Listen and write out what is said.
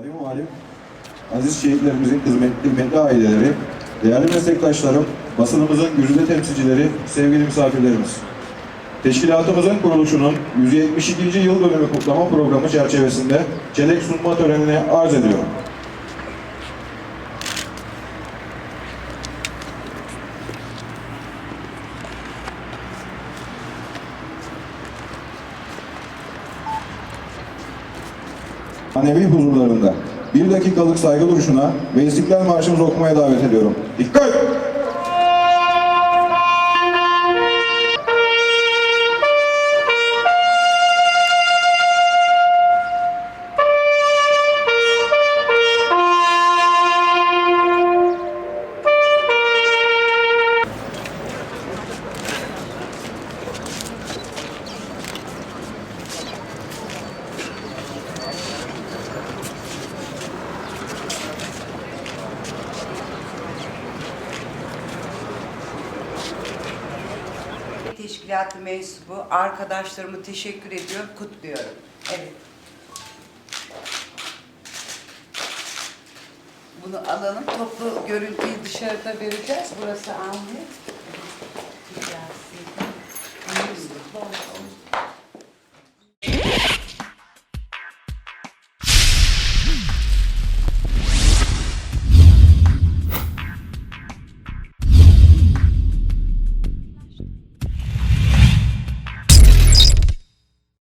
Sayın Valim, aziz şehitlerimizin kıymetli, kıymetli aileleri, değerli meslektaşlarım, basınımızın güzide temsilcileri, sevgili misafirlerimiz. Teşkilatımızın kuruluşunun 172. yıl dönümü kutlama programı çerçevesinde çelenk sunma törenini arz ediyorum. Manevi huzurlarında bir dakikalık saygı duruşuna ve İstiklal Marşımızı okumaya davet ediyorum. Dikkat! Teşkilatı mensubu arkadaşlarımı teşekkür ediyorum, kutluyorum. Evet. Bunu alalım. Toplu görüntüyü dışarıda vereceğiz. Burası Ahmet.